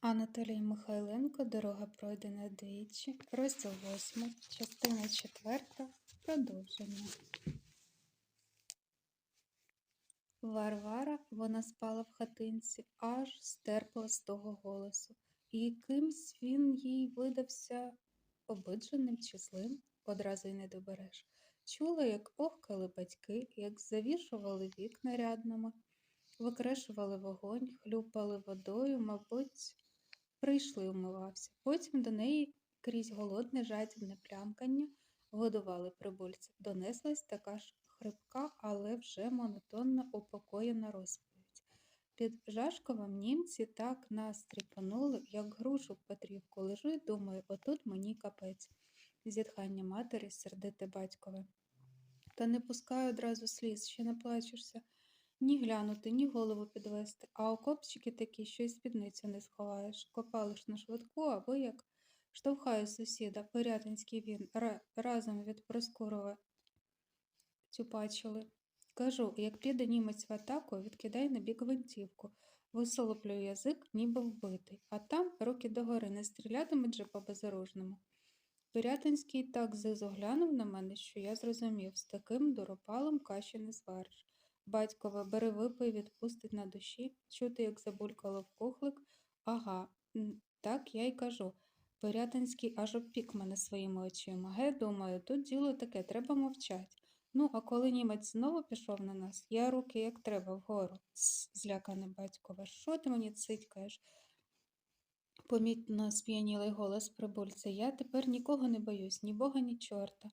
Анатолій Михайленко Дорога пройдена двічі. Розділ 8, частина 4. Продовження. Варвара, вона спала в хатинці, аж стерпла з того голосу. І якимсь він їй видався обидженим чи злим, одразу й не добереш. Чула, як охкали батьки, як завішували вікна рядними, викрешували вогонь, хлюпали водою, мабуть, прийшли умивався. Потім до неї крізь голодне жадібне плямкання годували прибульців. Донеслась така ж хрипка, але вже монотонно упокоєна розповідь. Під Жашковом німці так нас тріпанули, як грушу в Петрівку. Лежу й думаю, отут мені капець. Зітхання матері, сердите батькове. Та не пускай одразу сліз, ще не плачешся. Ні глянути, ні голову підвести, а окопчики такі, що й спідницю не сховаєш. Копали ж на швидку, або як штовхає сусіда, Пирятинський він, разом від Проскурова тюпачили. Кажу, як піде німець в атаку, відкидай на бік гвинтівку. Висолоплю язик, ніби вбитий, а там руки догори не стрілятимуть же по безоружному. Пирятинський так зизо глянув на мене, що я зрозумів, з таким дуропалом каші не звариш. Батькове, бери випий, відпустить на душі, чути, як забулькало в кухлик. Ага, так я й кажу. Пирятинський аж обпік мене своїми очима. Ге, думаю, тут діло таке, треба мовчать. Ну, а коли німець знову пішов на нас, я руки як треба вгору. Злякане батькове, що ти мені цитькаєш? Помітно сп'янілий голос прибульця. Я тепер нікого не боюсь, ні бога, ні чорта.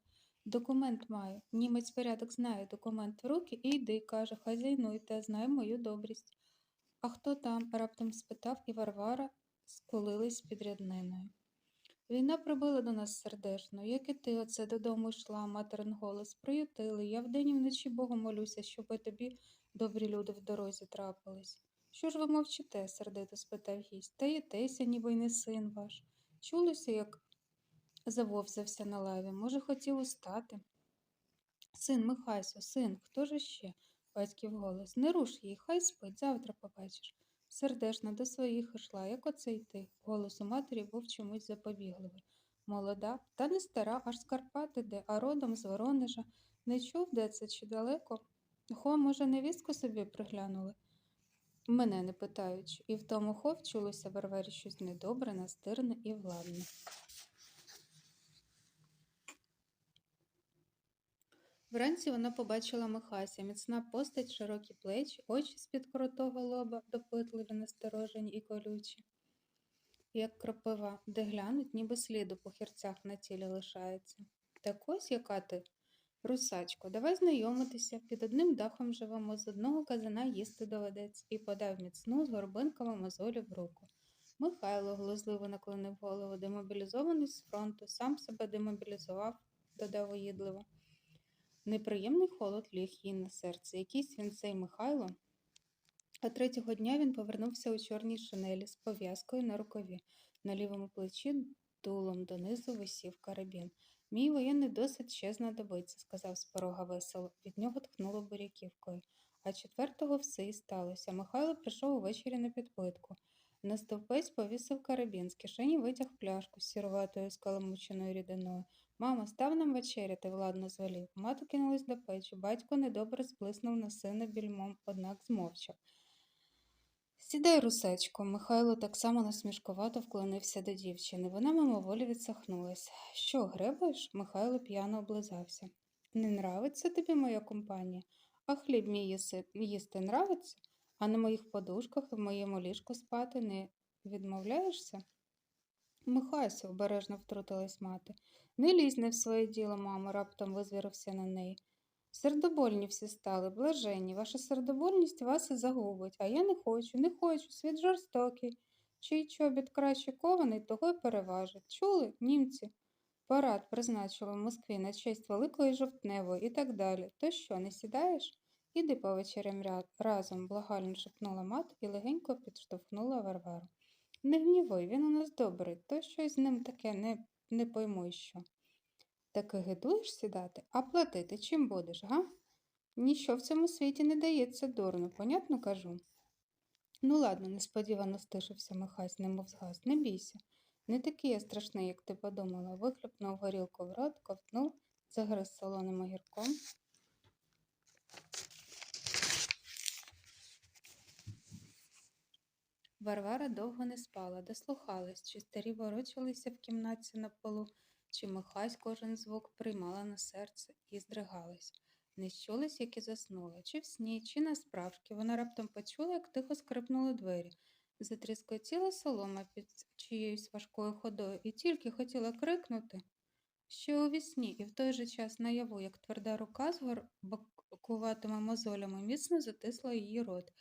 Документ маю. Німець порядок знає документ в руки і йди, каже, хазяйнуйте, знай мою добрість. А хто там? раптом спитав, і Варвара скулились під рядниною. Війна прибила до нас сердечно, як і ти оце додому йшла, материн голос, приютили. Я вдень і вночі Богу молюся, щоби тобі добрі люди в дорозі трапились. Що ж ви мовчите? сердито спитав гість. Таїтеся, ніби й не син ваш. Чулося, як завовзався на лаві. Може, хотів устати. Син, Михайсо, син, хто ж ще? Батьків голос. Не руш її, хай спить, завтра побачиш. Сердешна до своїх ішла, як оце йти. Голос у матері був чомусь запобігливий. Молода, та не стара, аж з Карпат іде, а родом з Воронежа. Не чув, де це чи далеко? Хо, може, невістку собі приглянули? Мене не питаючи, і в тому хо вчулося Варварі щось недобре, настирне і владне. Вранці вона побачила Михася, міцна постать, широкі плечі, очі з-під крутого лоба, допитливі, насторожені і колючі, як кропива, де глянуть, ніби сліду по хірцях на тілі лишається. Так ось яка ти, русачко, давай знайомитися, під одним дахом живемо, з одного казана їсти доведеться, і подав міцну з горбинками мозолю в руку. Михайло глузливо наклонив голову, демобілізований з фронту, сам себе демобілізував, додав уїдливо. Неприємний холод ліг їй на серце. Якийсь він цей Михайло. А третього дня він повернувся у чорній шинелі з пов'язкою на рукаві. На лівому плечі дулом донизу висів карабін. Мій воєнний досвід ще знадобиться, сказав з порога весело. Від нього тхнуло буряківкою. А четвертого все і сталося. Михайло прийшов увечері на підпитку. На стовпець повісив карабін, з кишені витяг пляшку з сіруватою скаламученою рідиною. Мамо, став нам вечеряти, владно звелів. Мати кинулась до печі. Батько недобре сплеснув на сина більмом, однак змовчав. Сідай, русечко. Михайло так само насмішкувато вклонився до дівчини. Вона мимоволі відсахнулась. Що, гребаєш? Михайло п'яно облизався. Не нравиться тобі моя компанія? А хліб мій їси... їсти нравиться? А на моїх подушках і в моєму ліжку спати не відмовляєшся? Михайся, обережно втрутилась мати. Не лізь не в своє діло, мамо, раптом визвірився на неї. Сердобольні всі стали, блаженні. Ваша сердобольність вас і загубить, а я не хочу, не хочу, світ жорстокий. Чий чобіт краще кований, того й переважить. Чули, німці? Парад призначили в Москві на честь Великої Жовтневої і так далі. То що, не сідаєш? Іди повечерям ря- разом, благально шепнула мати і легенько підштовхнула Варвару. Не гнівуй, він у нас добрий, то щось з ним таке не, не пойму що. Таки гидуєш сідати, а платити чим будеш, га? Ніщо в цьому світі не дається дурно, понятно кажу. Ну ладно, несподівано стишився Михась, немов згас. Не бійся. Не такий я страшний, як ти подумала. Вихлюпнув горілку в рот, ковтнув, загриз солоним огірком. Варвара довго не спала, дослухалась, чи старі ворочалися в кімнаті на полу, чи Михась кожен звук приймала на серце і здригалась. Не щулись, як і заснула, чи в сні, чи насправжки. Вона раптом почула, як тихо скрипнули двері. Затріскотіла солома під чиєюсь важкою ходою і тільки хотіла крикнути, що у вісні, і в той же час наяву, як тверда рука з горбакуватими мозолями міцно затисла її рот,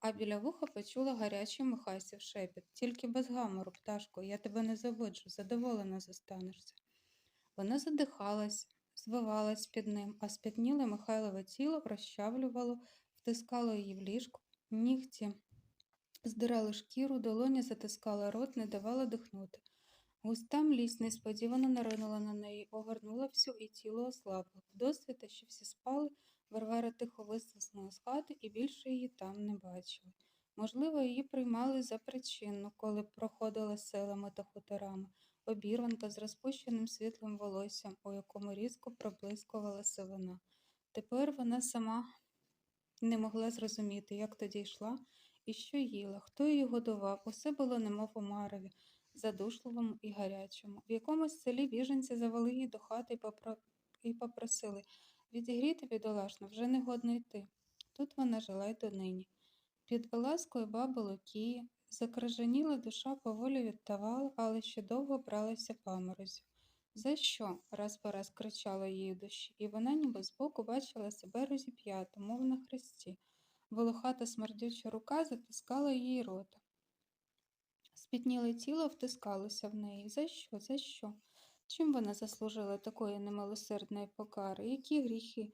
а біля вуха почула гарячий Михайсів шепіт. Тільки без гамору, пташко, я тебе не заводжу, задоволена зостанешся. Вона задихалась, звивалась під ним, а спітніле Михайлове тіло розчавлювало, втискало її в ліжко, нігті здирали шкіру, долоні затискала рот, не давала дихнути. Густа млість несподівано наринула на неї, огорнула всю і тіло ослабло. Досвіта, що всі спали, Варвара тихо вислизнула з хати і більше її там не бачили. Можливо, її приймали за причинну, коли проходила селами та хуторами, обірванка з розпущеним світлим волоссям, у якому різко проблискувала сивина. Тепер вона сама не могла зрозуміти, як тоді йшла і що їла, хто її годував, усе було немов у марові, задушливому і гарячому. В якомусь селі біженці завели її до хати і попросили відігріти бідолашно, вже не годно йти. Тут вона жила й донині. Під ласкою баби Лукії закраженіла душа поволі відтавала, але ще довго бралася паморозю. За що? раз по раз кричала її душі, і вона ніби збоку бачила себе розіп'яту, мов на хресті. Волохата смердюча рука затискала її рота. Спітніле тіло втискалося в неї. За що? За що? Чим вона заслужила такої немилосердної покари? Які гріхи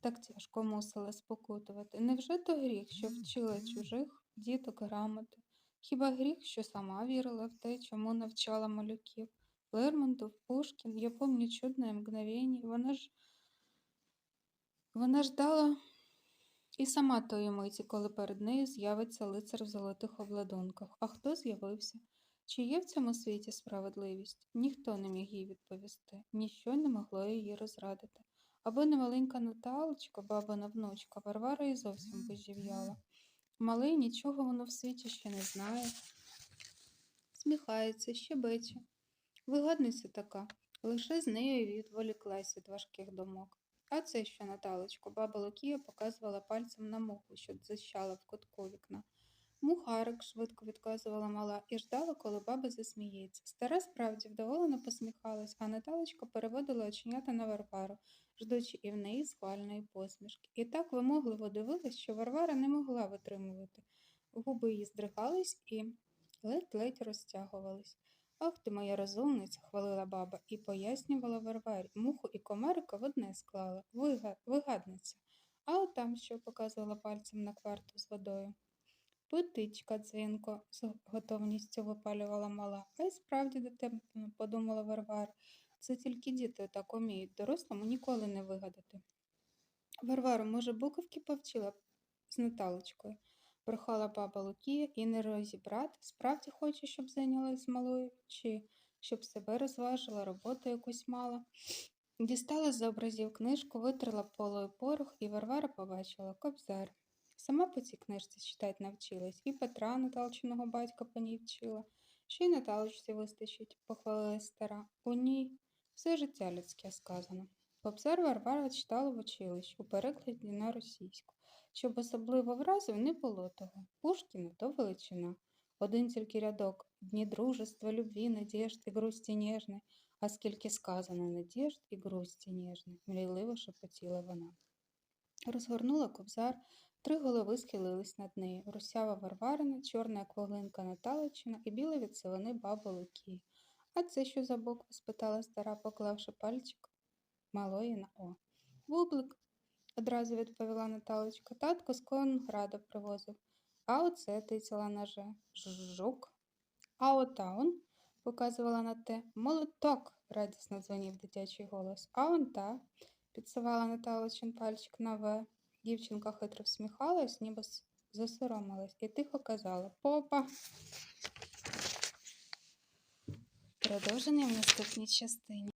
так тяжко мусила спокутувати? Невже то гріх, що вчила чужих діток грамоти? Хіба гріх, що сама вірила в те, чому навчала малюків? Лермонтов, Пушкін, я помню чудне мгновення, вона ж вона ждала і сама тої миті, коли перед нею з'явиться лицар в золотих обладунках. А хто з'явився? Чи є в цьому світі справедливість? Ніхто не міг їй відповісти, ніщо не могло її розрадити. Аби не маленька Наталочка, бабина внучка, Варвара і зовсім божів'яла. Малий нічого воно в світі ще не знає. Сміхається, щебече. Вигадниця така, лише з нею відволіклась від важких думок. А це що, Наталочко, баба Лукія показувала пальцем на муху, що дзищала в кутку вікна. Мухарик, швидко відказувала мала, і ждала, коли баба засміється. Стара справді вдоволено посміхалась, а Наталочка переводила оченята на Варвару, ждучи і в неї схвальної посмішки. І так вимогливо дивилась, що Варвара не могла витримувати. Губи її здригались і ледь-ледь розтягувались. Ах ти моя розумниця, хвалила баба і пояснювала Варварі. Муху і комарика в одне склала, вигадниця. А от там що показувала пальцем на кварту з водою. Путичка, дзвінко, з готовністю випалювала мала. А й справді дотепно, подумала Варвара. Це тільки діти так уміють, дорослому ніколи не вигадати. Варвару, може, буковки повчила з Наталочкою? Прохала баба Лукія і не розібрати, справді хоче, щоб зайнялась малою, чи щоб себе розважила, роботу якусь мала. Дістала з образів книжку, витерла полою порох, і Варвара побачила кобзар. Сама по цій книжці читать навчилась, і Петра Наталчиного батька по ній вчила, ще й Наталочці вистачить, похвалилась стара. У ній все життя людське сказано. Кобзар Варвара читала в училищі у перекладі на російську. Щоб особливо вразив, не було того. Пушкіна то величина. Один тільки рядок дні дружества, любві, надежд і грусті ніжної, а скільки сказано надежд і грусті ніжної, мрійливо шепотіла вона. Розгорнула кобзар, три голови схилились над нею русява Варварина, чорна як вуглинка Наталичина і біла від сивини баба Лукії. А це що за буква? спитала стара, поклавши пальчик малої на О. Бублик, одразу відповіла Наталочка. Татко з Конграда привозив. А оце тицяла на Ж. Жук. А ота он, показувала на те. Молоток, радісно дзвонів дитячий голос. А он та, підсувала Наталочин пальчик на В. Дівчинка хитро всміхалась, ніби засоромилась і тихо казала Попа. Продовження в наступній частині.